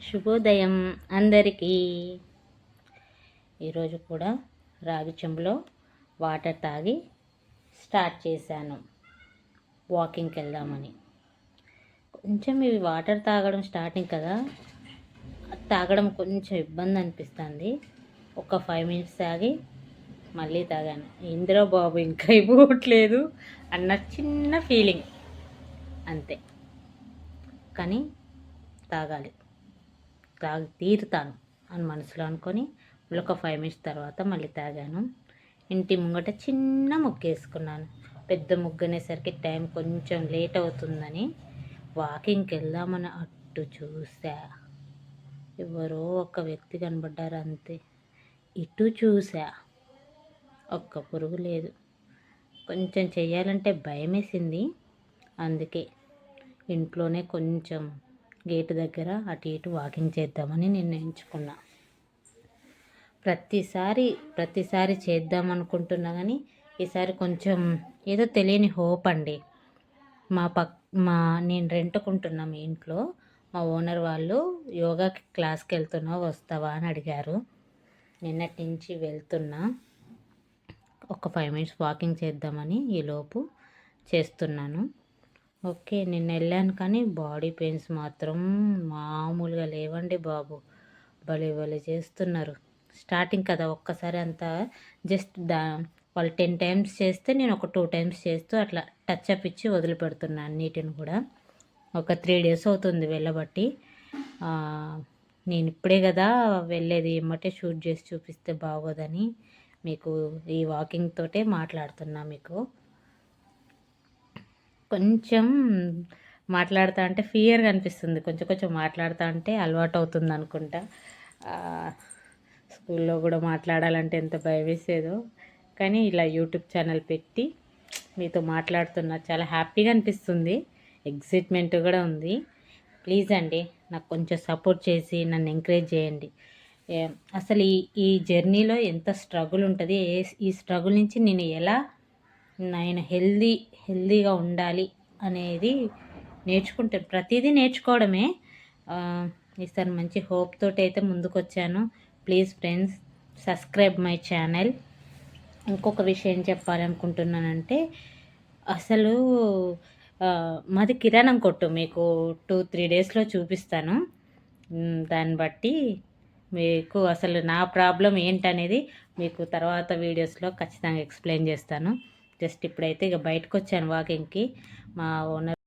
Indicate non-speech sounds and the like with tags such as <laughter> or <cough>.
శుభోదయం అందరికీ. ఈరోజు కూడా రాగి చెంబులో వాటర్ తాగి స్టార్ట్ చేశాను. వాకింగ్కి వెళ్దామని. కొంచెం ఇవి వాటర్ తాగడం స్టార్టింగ్ కదా తాగడం కొంచెం ఇబ్బంది అనిపిస్తుంది. ఒక ఫైవ్ మినిట్స్ తాగి మళ్ళీ తాగాను. ఇందిరా బాబు ఇంకా <laughs> ఇవ్వట్లేదు అన్న చిన్న ఫీలింగ్. అంతే. కానీ తాగాలి. తాగి తీరుతాను అని మనసులో అనుకొని మళ్ళీ ఒక ఫైవ్ మినిట్స్ తర్వాత మళ్ళీ తాగాను. ఇంటి ముంగట చిన్న ముగ్గు వేసుకున్నాను. పెద్ద ముగ్గు అనేసరికి టైం కొంచెం లేట్ అవుతుందని వాకింగ్కి వెళ్దామని అటు చూసా. ఎవరో ఒక వ్యక్తి కనబడ్డారు అంతే. ఇటు చూసా. ఒక్క పురుగు లేదు. కొంచెం చేయాలంటే భయం వేసింది అందుకే ఇంట్లోనే కొంచెం గేటు దగ్గర అటు ఇటు వాకింగ్ చేద్దామని నిర్ణయించుకున్నా. ప్రతిసారి ప్రతిసారి చేద్దాం అనుకుంటున్నా కానీ ఈసారి కొంచెం ఏదో తెలియని హోప్ అండి. మా పక్ మా నేను రెంట్కుంటున్నా మీ ఇంట్లో. మా ఓనర్ వాళ్ళు యోగా క్లాస్కి వెళ్తున్నావు వస్తావా అని అడిగారు. నిన్నటి నుంచి వెళ్తున్నా. ఒక ఫైవ్ మినిట్స్ వాకింగ్ చేద్దామని ఈలోపు చేస్తున్నాను. ఓకే నిన్న వెళ్ళాను కానీ బాడీ పెయిన్స్ మాత్రం మామూలుగా లేవండి బాబు. భలే భలే చేస్తున్నారు. స్టార్టింగ్ కదా ఒక్కసారి అంతా జస్ట్ దా వాళ్ళు టెన్ టైమ్స్ చేస్తే నేను ఒక టూ టైమ్స్ చేస్తూ అట్లా టచ్ అప్ ఇచ్చి వదిలిపెడుతున్నాను అన్నిటిని కూడా. ఒక త్రీ డేస్ అవుతుంది వెళ్ళబట్టి. నేను ఇప్పుడే కదా వెళ్ళేది ఏమంటే షూట్ చేసి చూపిస్తే బాగోదని మీకు ఈ వాకింగ్ తోటే మాట్లాడుతున్నా మీకు. కొంచెం మాట్లాడుతూ అంటే ఫియర్గా అనిపిస్తుంది. కొంచెం కొంచెం మాట్లాడుతా అంటే అలవాటు అవుతుంది అనుకుంటా స్కూల్లో కూడా మాట్లాడాలంటే ఎంత భయం వేసేదో కానీ ఇలా యూట్యూబ్ ఛానల్ పెట్టి మీతో మాట్లాడుతున్నా చాలా హ్యాపీగా అనిపిస్తుంది. ఎగ్జైట్మెంట్ కూడా ఉంది. ప్లీజ్ అండి నాకు కొంచెం సపోర్ట్ చేసి నన్ను ఎంకరేజ్ చేయండి. అసలు ఈ ఈ జర్నీలో ఎంత స్ట్రగుల్ ఉంటుంది? ఏ ఈ స్ట్రగుల్ నుంచి నేను ఎలా నేను హెల్దీ హెల్దీగా ఉండాలి అనేది నేర్చుకుంటే ప్రతిదీ నేర్చుకోవడమే. ఈసారి మంచి హోప్ తోటి అయితే ముందుకు వచ్చాను please friends subscribe my channel. ఇంకొక విషయం చెప్పాలనుకుంటున్నానంటే అసలు మాది కిరాణం కొట్టు. మీకు టూ త్రీ డేస్లో చూపిస్తాను. దాన్ని బట్టి మీకు అసలు నా ప్రాబ్లం ఏంటనేది మీకు తర్వాత వీడియోస్లో ఖచ్చితంగా ఎక్స్ప్లెయిన్ చేస్తాను. జస్ట్ ఇప్పుడైతే ఇక బయటకు వచ్చాను వాకింగ్కి మా ఓనర్